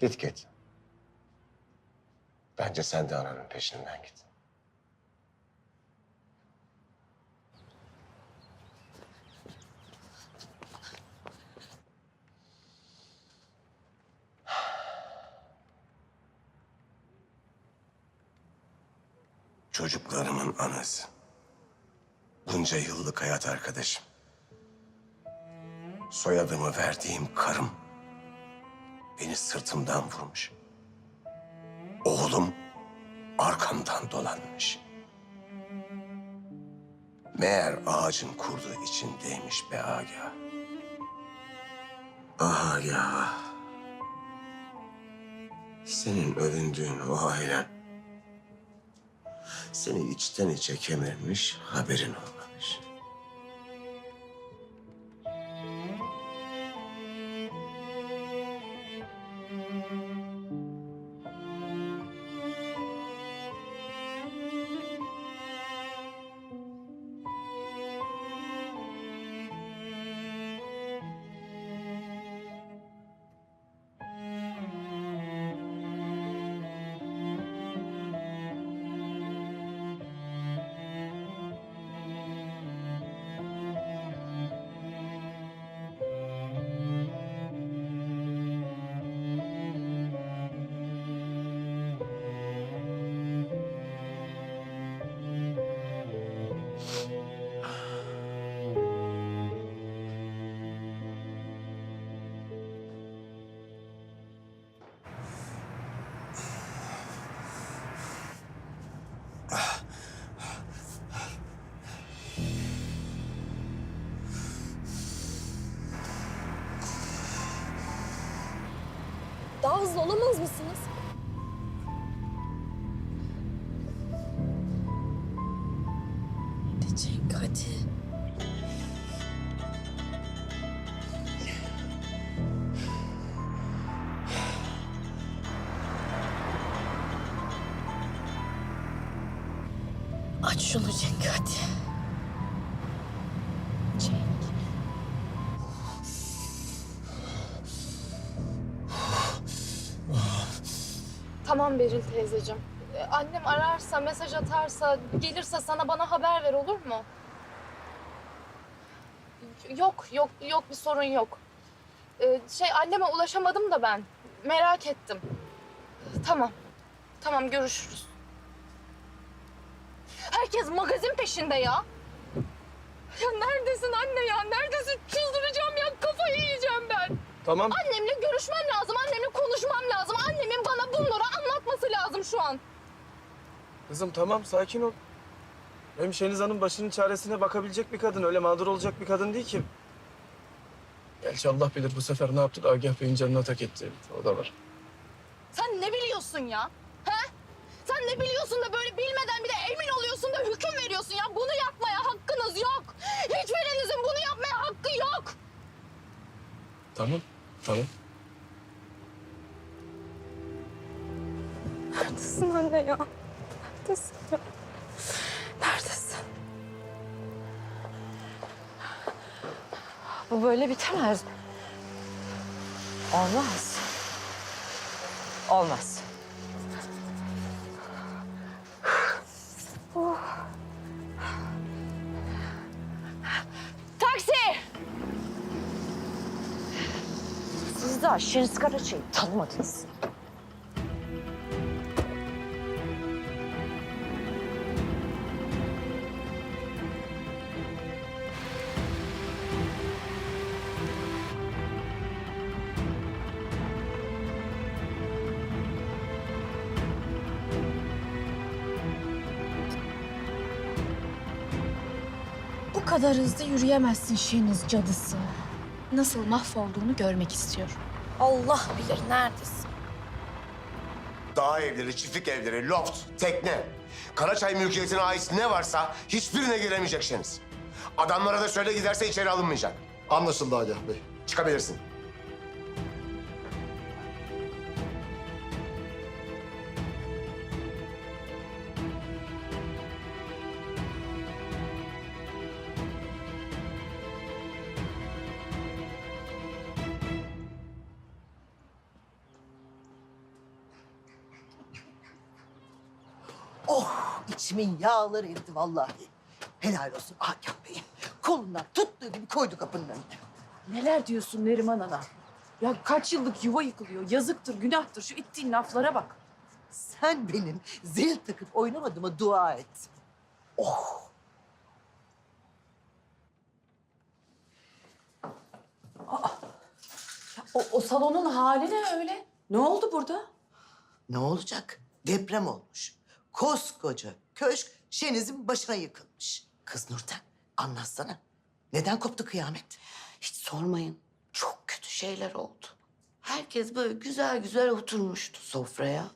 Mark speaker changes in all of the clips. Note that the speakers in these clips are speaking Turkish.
Speaker 1: Git git. Bence sen de ananın peşinden git. Çocuklarımın anası. Bunca yıllık hayat arkadaşım. Soyadımı verdiğim karım beni sırtımdan vurmuş. Oğlum arkamdan dolanmış. Meğer ağacın kurdu içindeymiş be Agah. Ah Agah. Senin övündüğün o ailen seni içten içe kemirmiş, haberin olmamış.
Speaker 2: Daha hızlı olamaz mısınız? Hadi. Aç şunu Cenk hadi.
Speaker 3: Tamam Beril teyzeciğim. Ee, Annem ararsa, mesaj atarsa, gelirse sana bana haber ver olur mu? Yok, yok, yok bir sorun yok. Ee, şey anneme ulaşamadım da ben. Merak ettim. Tamam. Tamam görüşürüz. Herkes magazin peşinde ya. Ya neredesin anne ya? Neredesin? Çıldıracağım ya. Kafayı yiyeceğim ben.
Speaker 4: Tamam.
Speaker 3: Annemle görüşmem lazım. Annemle konuşmam lazım. Annemin bana bunları anlatması lazım şu an.
Speaker 4: Kızım tamam sakin ol. Hem Şeniz Hanım başının çaresine bakabilecek bir kadın. Öyle mağdur olacak bir kadın değil ki. Gerçi Allah bilir bu sefer ne yaptı da Agah Bey'in canına tak etti. O da var.
Speaker 3: Sen ne biliyorsun ya? He? Sen ne biliyorsun da böyle bilmeden bir de emin oluyorsun da hüküm veriyorsun ya? Bunu yapmaya hakkınız yok. Hiçbirinizin bunu yapmaya hakkı yok.
Speaker 4: Tamam. Tamam.
Speaker 3: Neredesin anne ya? Neredesin ya? Neredesin?
Speaker 5: Bu böyle bitemez. Olmaz. Olmaz. Siz daha Şeniz Karaçay'ı tanımadınız.
Speaker 2: Bu kadar hızlı yürüyemezsin Şeniz cadısı. Nasıl mahvolduğunu görmek istiyorum. Allah bilir neredesin.
Speaker 1: Dağ evleri, çiftlik evleri, loft, tekne. Karaçay mülkiyetine ait ne varsa hiçbirine giremeyecek Şeniz. Adamlara da söyle giderse içeri alınmayacak.
Speaker 6: Anlaşıldı Agah Bey.
Speaker 1: Çıkabilirsin.
Speaker 7: İçimin yağları eridi vallahi. Helal olsun Agah Bey'im. Kolundan tuttuğu gibi koydu kapının önüne.
Speaker 5: Neler diyorsun Neriman Ana? Ya kaç yıllık yuva yıkılıyor. Yazıktır, günahtır. Şu ittiğin laflara bak.
Speaker 7: Sen benim zil takıp oynamadığıma dua et. Oh!
Speaker 5: O, o salonun hali ne öyle? Ne oldu burada?
Speaker 7: Ne olacak? Deprem olmuş. Koskoca köşk Şeniz'in başına yıkılmış. Kız Nurten anlatsana. Neden koptu kıyamet?
Speaker 8: Hiç sormayın. Çok kötü şeyler oldu. Herkes böyle güzel güzel oturmuştu sofraya.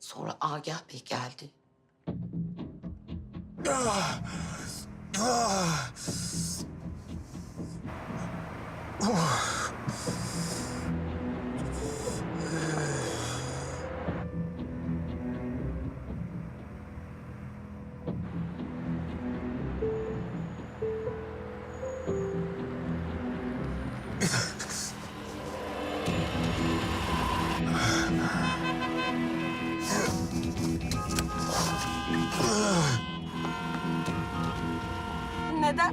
Speaker 8: Sonra Agah Bey geldi.
Speaker 3: Neden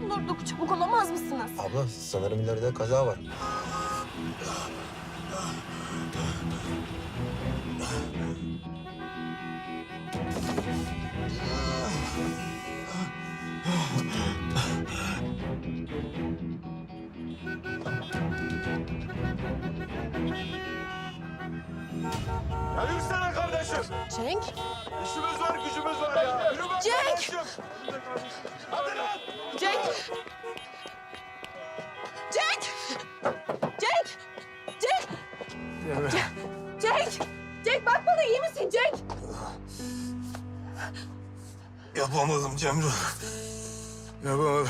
Speaker 3: durduk? Çabuk olamaz mısınız?
Speaker 9: Abla sanırım ileride kaza var.
Speaker 1: Ya yürüsene kardeşim.
Speaker 3: Cenk.
Speaker 1: İşimiz var, gücümüz var ya. Yürü be
Speaker 3: Cenk!
Speaker 1: kardeşim.
Speaker 9: Yapamadım Cemre. Yapamadım.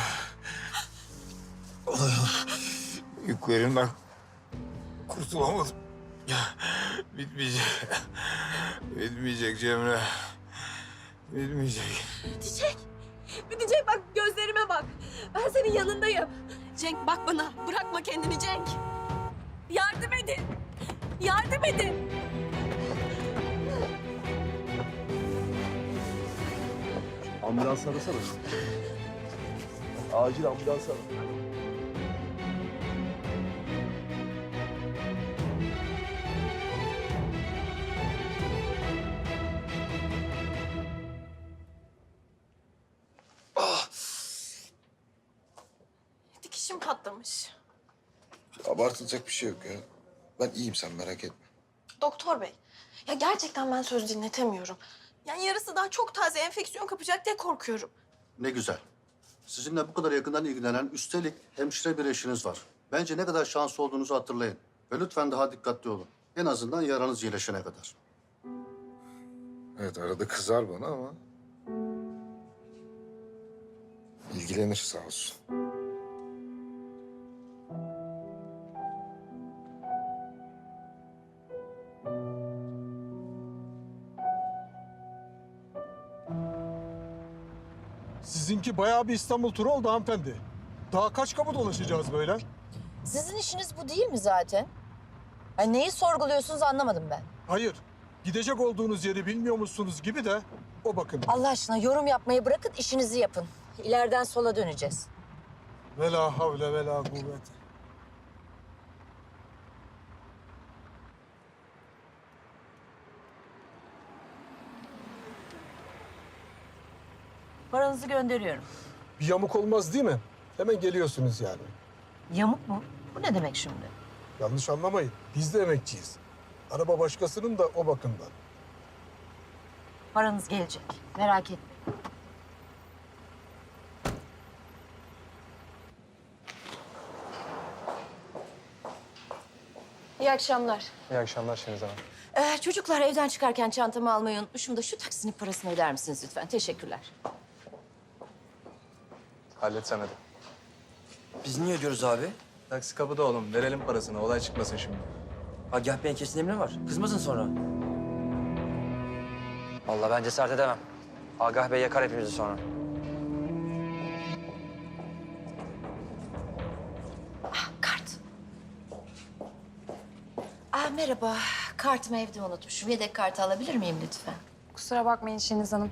Speaker 9: Yüklerimden kurtulamadım. Bitmeyecek. Bitmeyecek Cemre. Bitmeyecek.
Speaker 3: Bitecek. Bitecek bak gözlerime bak. Ben senin yanındayım. Cenk bak bana. Bırakma kendini Cenk. Yardım edin. Yardım edin.
Speaker 10: Ambulans arasana. Acil ambulans ara.
Speaker 3: Dikişim patlamış.
Speaker 11: Abartılacak bir şey yok ya. Ben iyiyim sen merak etme.
Speaker 2: Doktor bey, ya gerçekten ben söz dinletemiyorum. Yani yarısı daha çok taze enfeksiyon kapacak diye korkuyorum.
Speaker 10: Ne güzel. Sizinle bu kadar yakından ilgilenen üstelik hemşire bir eşiniz var. Bence ne kadar şanslı olduğunuzu hatırlayın. Ve lütfen daha dikkatli olun. En azından yaranız iyileşene kadar.
Speaker 11: Evet arada kızar bana ama... ilgilenir sağ olsun.
Speaker 12: Sizinki bayağı bir İstanbul turu oldu hanımefendi. Daha kaç kapı dolaşacağız böyle?
Speaker 5: Sizin işiniz bu değil mi zaten? Ay neyi sorguluyorsunuz anlamadım ben.
Speaker 12: Hayır. Gidecek olduğunuz yeri bilmiyormuşsunuz gibi de o bakın.
Speaker 5: Allah aşkına yorum yapmayı bırakın, işinizi yapın. İleriden sola döneceğiz.
Speaker 12: Vela havle vela kuvvet.
Speaker 5: Paranızı gönderiyorum.
Speaker 12: Bir yamuk olmaz değil mi? Hemen geliyorsunuz yani.
Speaker 5: Yamuk mu? Bu ne demek şimdi?
Speaker 12: Yanlış anlamayın. Biz de emekçiyiz. Araba başkasının da o bakımdan.
Speaker 5: Paranız gelecek. Merak etmeyin. İyi akşamlar.
Speaker 9: İyi akşamlar Şeniz Hanım.
Speaker 5: Ee, çocuklar evden çıkarken çantamı almayı unutmuşum da şu taksinin parasını öder misiniz lütfen? Teşekkürler.
Speaker 9: Halletsen hadi.
Speaker 13: Biz niye ödüyoruz abi?
Speaker 9: Taksi kapıda oğlum. Verelim parasını. Olay çıkmasın şimdi.
Speaker 13: Agah Bey'in kesin emri var. Kızmasın sonra. Vallahi ben cesaret edemem. Agah Bey yakar hepimizi sonra.
Speaker 5: Kart. Aa, merhaba. Kartımı evde unutmuşum. Yedek kartı alabilir miyim lütfen?
Speaker 14: Kusura bakmayın Şeniz Hanım.